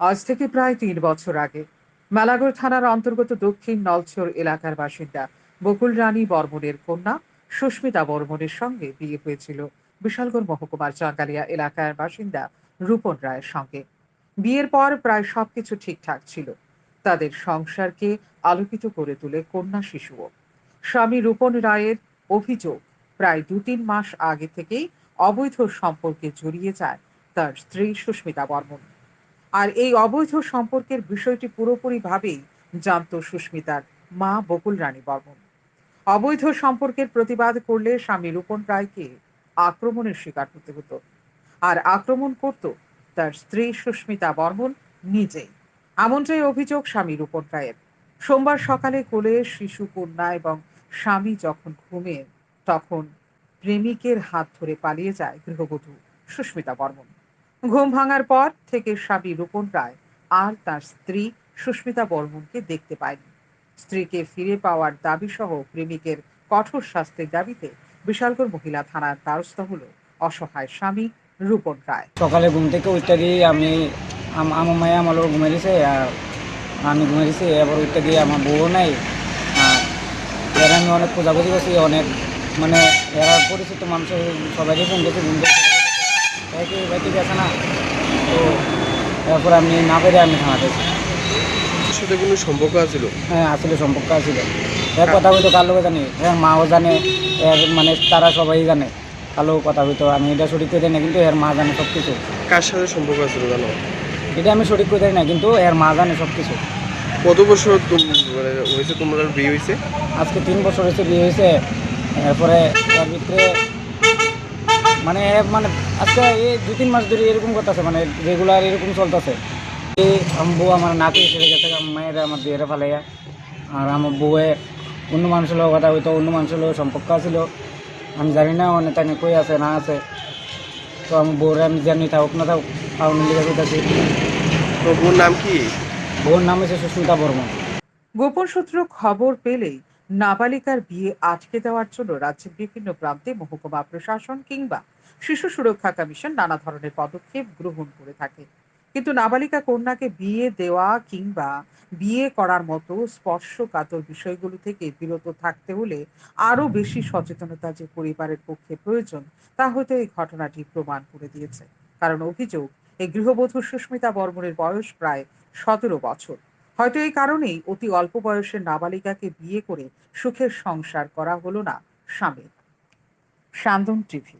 আজ থেকে প্রায় তিন বছর আগে মেলাগড় থানার অন্তর্গত দক্ষিণ নলছর এলাকার বাসিন্দা বকুল রানী বর্মনের কন্যা সুস্মিতা বর্মনের সঙ্গে বিয়ে হয়েছিল। বিশালগড় মহকুমার চাঙ্গালিয়া এলাকার বাসিন্দা রূপন রায়ের সঙ্গে। বিয়ের পর প্রায় সবকিছু ঠিকঠাক ছিল। তাদের সংসারকে আলোকিত করে তুলে কন্যা শিশুও। স্বামী রূপন রায়ের অভিযোগ প্রায় দু তিন মাস আগে থেকেই অবৈধ সম্পর্কে জড়িয়ে যায় তার স্ত্রী সুস্মিতা বর্মন আর এই অবৈধ সম্পর্কের বিষয়টি পুরোপুরিভাবেই জানত সুস্মিতার মা বকুল রানী বর্মন অবৈধ সম্পর্কের প্রতিবাদ করলে স্বামী রূপন রায়কে আক্রমণের শিকার হতে হতো। আর আক্রমণ করত তার স্ত্রী সুস্মিতা বর্মন নিজেই। এমনটাই অভিযোগ স্বামী রূপন রায়ের। সোমবার সকালে কোলে শিশু, কন্যা এবং স্বামী যখন ঘুমেন তখন প্রেমিকের হাত ধরে পালিয়ে যায় গৃহবধূ সুস্মিতা বর্মন ঘুম ভাঙার পর থেকে স্বামী রূপন রায় আর তার স্ত্রী সুস্মিতা বর্মনকে দেখতে পায়নি। স্ত্রীকে ফিরে পাওয়ার দাবি সহ প্রেমিকের কঠোর শাস্তির দাবিতে বিশালগড় মহিলা থানার দ্বারস্থ হল অসহায় স্বামী রূপন রায়। সকালে ঘুম থেকে উঠতে দিয়ে আমি, আম- আমার মায়ে আমার ঘুমিয়ে দিছে আর আমি ঘুমিয়ে দিছি এবার উঠতে দিয়ে আমার বউ নাই আর আমি অনেক খোঁজাখুঁজি করছি, অনেক মানে এরা পরিচিত মানুষ সবাইকে ফোন করছি, ঘুম বাইকে গেছে না। তো এরপর আমি না পেরে আমি থানাতে ওর সাথে কোনো সম্পর্ক আছিল? হ্যাঁ আসলে সম্পর্ক ছিল এর কথা হয়তো কার লোকে জানি। এর মাও জানে এর মানে তারা সবাই জানে। কালো কথা হইতো আমি এটা সঠিক করে না কিন্তু এর মা জানে সব কিছু কার সাথে সম্পর্ক আছিল জানো? এটা আমি সঠিক করে না কিন্তু এর মা জানে সব কিছু কত বছর মানে হয়েছে তোমার বিয়ে হয়েছে? আজকে তিন বছর হয়েছে বিয়ে হয়েছে। এরপরে এর ভিতরে মানে মানে আজকে এই দু তিন মাস ধরে এরকম করতেছে মানে রেগুলার এরকম চলতেছে। এই আমার বউ আমার নাতি ছেড়ে গেছে আমার মায়ের আমার বিয়ের ফেলাইয়া আর আমার বউয়ে অন্য মানুষের লোক কথা হইতো অন্য মানুষের লোক সম্পর্ক ছিল আমি জানি না অনেক তাই কই আছে না আছে। তো আমার বউরে আমি জানি থাকুক না থাকুক কারণ লিখে করতেছি তোর বোন নাম কি? বউর নাম হচ্ছে সুস্মিতা বর্মন। গোপন সূত্র খবর পেলেই নাবালিকার বিয়ে আটকে দেওয়ার জন্য রাজ্যের বিভিন্ন প্রান্তে মহকুমা প্রশাসন কিংবা শিশু সুরক্ষা কমিশন নানা ধরনের পদক্ষেপ গ্রহণ করে থাকে। কিন্তু নাবালিকা কন্যাকে বিয়ে দেওয়া কিংবা বিয়ে করার মতো স্পর্শকাতর বিষয়গুলো থেকে বিরত থাকতে হলে আরও বেশি সচেতনতা যে পরিবারের পক্ষে প্রয়োজন, তা হয়তো এই ঘটনাটি প্রমাণ করে দিয়েছে। কারণ অভিযোগ, এই গৃহবধূ সুস্মিতা বর্মনের বয়স প্রায় সতেরো বছর। হয়তো এই কারণেই অতি অল্প বয়সের নাবালিকাকে বিয়ে করে সুখের সংসার করা হলো না স্বামীর। সান্দন টিভি।